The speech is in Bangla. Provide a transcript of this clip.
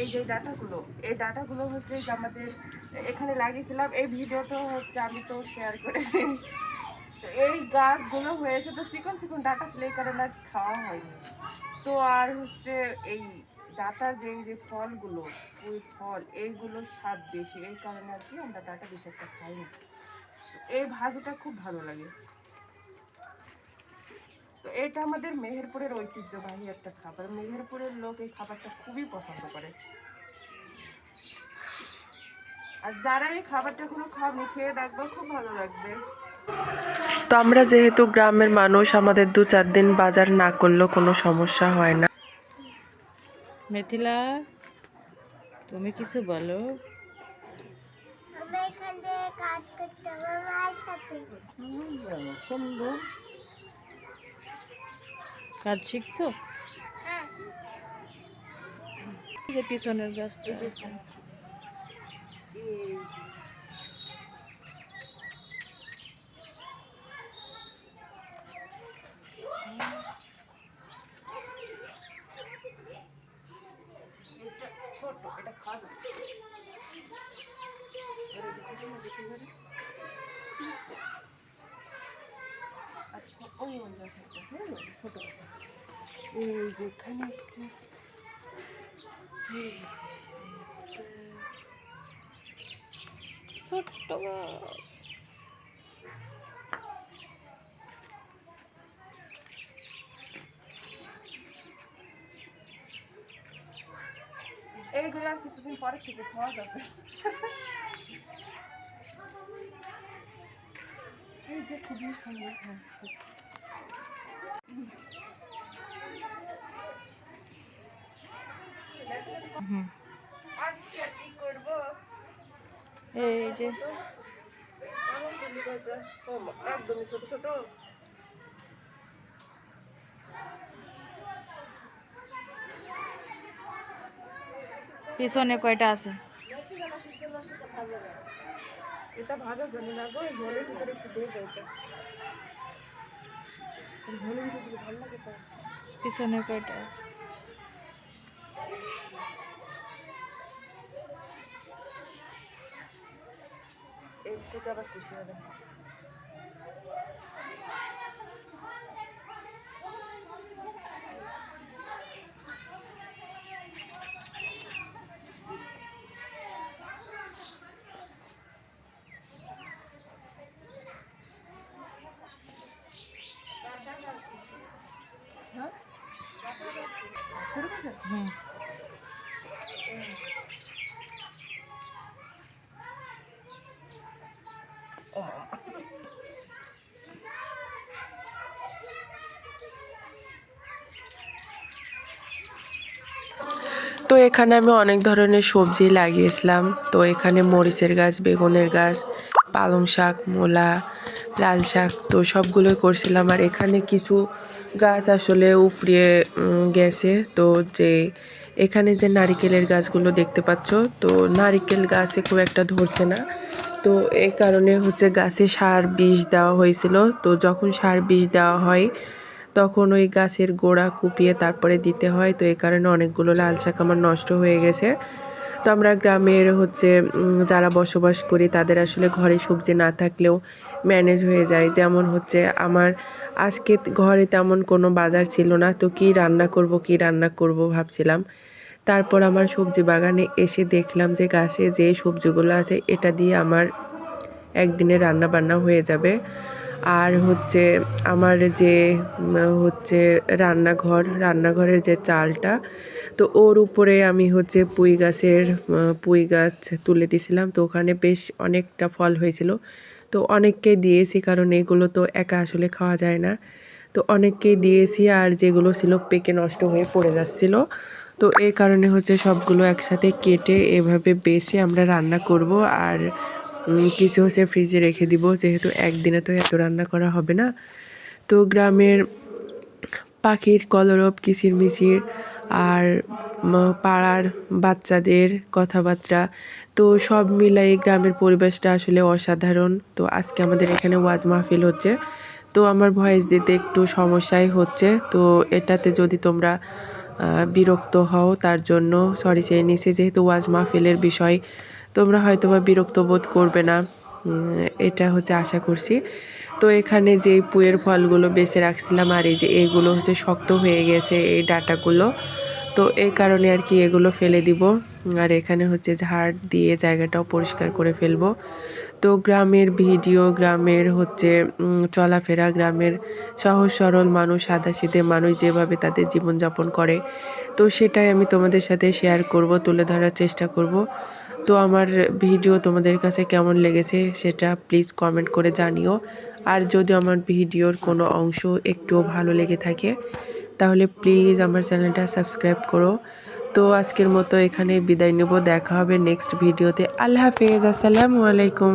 এই যে ডাটাগুলো, এই ডাটাগুলো হচ্ছে যে আমাদের এখানে লাগিয়েছিলাম। এই ভিডিওটা হচ্ছে আমি তো শেয়ার করেছি। তো এই গাছগুলো হয়েছে তো চিকন চিকন ডাটা ছিল, এই কারণে খাওয়া হয়নি। তো আর হচ্ছে এই ডাটার যে যে ফলগুলো ওই ফল, এইগুলো স্বাদ বেশি, এই কারণে আর কি আমরা ডাটা বেশি একটা খাই না এই ভাজিটা খুব ভালো লাগে। তো এটা আমাদের মেহেরপুরের ঐতিহ্যবাহী একটা খাবার। মেহেরপুরের লোক এই খাবারটা খুবই পছন্দ করে। আর যারা এই খাবারটা কোনো খাওয়ানি খেয়ে দেখবে খুব ভালো লাগবে। তো আমরা যেহেতু গ্রামের মানুষ আমাদের দু চার দিন বাজার না করলেও কোনো সমস্যা হয় না। মিথিলা তুমি কিছু বলো? আমি এখানে কাজ করতে হবে সাথে। সুন্দর কাজ শিখছো? হ্যাঁ। যে পিছনের গাছটা। ছোট আচ্ছা, আছে, ওই ছোট একটা। এই যে এখানে একটা। ছোট্ট এইগুলো আর কিছুদিন পরে থেকে খাওয়া যাবে এই যে খুবই সুন্দর হ্যাঁ, খুব। আজকে কি করব এই যে। আমার চুলি কয়টা? ও মা, একদমই ছোট ছোট পিছনে কয়টা আছে? এটা ভাজা জানি না গো ঝোলের ভিতরে একটু দিয়ে দাও এটা। এই ঝোলের ভিতরে দিলে ভালো লাগে তো। পিছনে কয়টা আছে? এই থেকে আবার খুশি হবে। হ্যাঁ? শুরু করছে? হুম। তো এখানে আমি অনেক ধরনের সবজি লাগিয়েছিলাম। তো এখানে মরিচের গাছ, বেগুনের গাছ, পালং শাক, মূলা, লাল শাক, তো সবগুলোই করছিলাম। আর এখানে কিছু গাছ আসলে উপড়িয়ে গেছে। তো যে এখানে যে নারিকেলের গাছগুলো দেখতে পাচ্ছ, তো নারিকেল গাছে খুব একটা ধরছে না। তো এই কারণে হচ্ছে গাছে সার বিষ দেওয়া হয়েছিল। তো যখন সার বিষ দেওয়া হয়, তখন ওই গাছের গোড়া কুপিয়ে তারপরে দিতে হয়। তো এই কারণে অনেকগুলো লাল শাক আমার নষ্ট হয়ে গেছে। তো আমরা গ্রামের হচ্ছে যারা বসবাস করি, তাদের আসলে ঘরে সবজি না থাকলেও ম্যানেজ হয়ে যায়। যেমন হচ্ছে, আমার আজকে ঘরে তেমন কোনো বাজার ছিল না। তো কি রান্না করব, কি রান্না করব ভাবছিলাম। তারপর আমার সবজি বাগানে এসে দেখলাম যে গাছে যে সবজিগুলো আছে, এটা দিয়ে আমার একদিনে রান্না বান্না হয়ে যাবে। আর হচ্ছে আমার যে হচ্ছে রান্নাঘর, রান্নাঘরের যে চালটা, তো ওর উপরে আমি হচ্ছে পুঁই গাছের পুঁই গাছ তুলে দিয়েছিলাম। তো ওখানে বেশ অনেকটা ফল হয়েছিল। তো অনেককে দিয়েছি, কারণ এগুলো তো একা আসলে খাওয়া যায় না। তো অনেককেই দিয়েছি, আর যেগুলো ছিল পেকে নষ্ট হয়ে পড়ে যাচ্ছিল। তো এই কারণে হচ্ছে সবগুলো একসাথে কেটে এভাবে বেছে আমরা রান্না করব আর কিছু হচ্ছে ফ্রিজে রেখে দিব। যেহেতু একদিনে তো এত রান্না করা হবে না। তো গ্রামের পাখির কলরব, কিচিরমিচির আর পাড়ার বাচ্চাদের কথাবার্তা, তো সব মিলাই গ্রামের পরিবেশটা আসলে অসাধারণ। তো আজকে আমাদের এখানে ওয়াজ মাহফিল হচ্ছে। তো আমার ভয়েস দিতে একটু সমস্যাই হচ্ছে। তো এটাতে যদি তোমরা বিরক্ত হও, তার জন্য সরি চেয়ে নিয়েছি যেহেতু ওয়াজ মাহফিলের বিষয়, তোমরা হয়তো বা বিরক্ত বোধ করবে না। এটা হচ্ছে আশা করছি। তো এখানে যে পুয়ের ফলগুলো বেছে রাখছিলাম আর এই যে এগুলো হচ্ছে শক্ত হয়ে গেছে এই ডাটাগুলো, তো এই কারণে আর কি এগুলো ফেলে দিব। আর এখানে হচ্ছে ঝাড় দিয়ে জায়গাটাও পরিষ্কার করে ফেলব। তো গ্রামের ভিডিও, গ্রামের হচ্ছে চলাফেরা, গ্রামের সহজ সরল মানুষ, সাদাসিধে মানুষ যেভাবে তাদের জীবনযাপন করে। তো সেটাই আমি তোমাদের সাথে শেয়ার করব, তুলে ধরার চেষ্টা করব। তো আমার ভিডিও তোমাদের কাছে কেমন লেগেছে সেটা প্লিজ কমেন্ট করে জানিও। আর যদি আমার ভিডিওর কোনো অংশ একটুও ভালো লেগে থাকে, তাহলে প্লিজ আমার চ্যানেলটা সাবস্ক্রাইব করো। তো আজকের মতো এখানে বিদায় নেব। দেখা হবে নেক্সট ভিডিওতে আল্লাহ হাফেজ। আসসালামু আলাইকুম।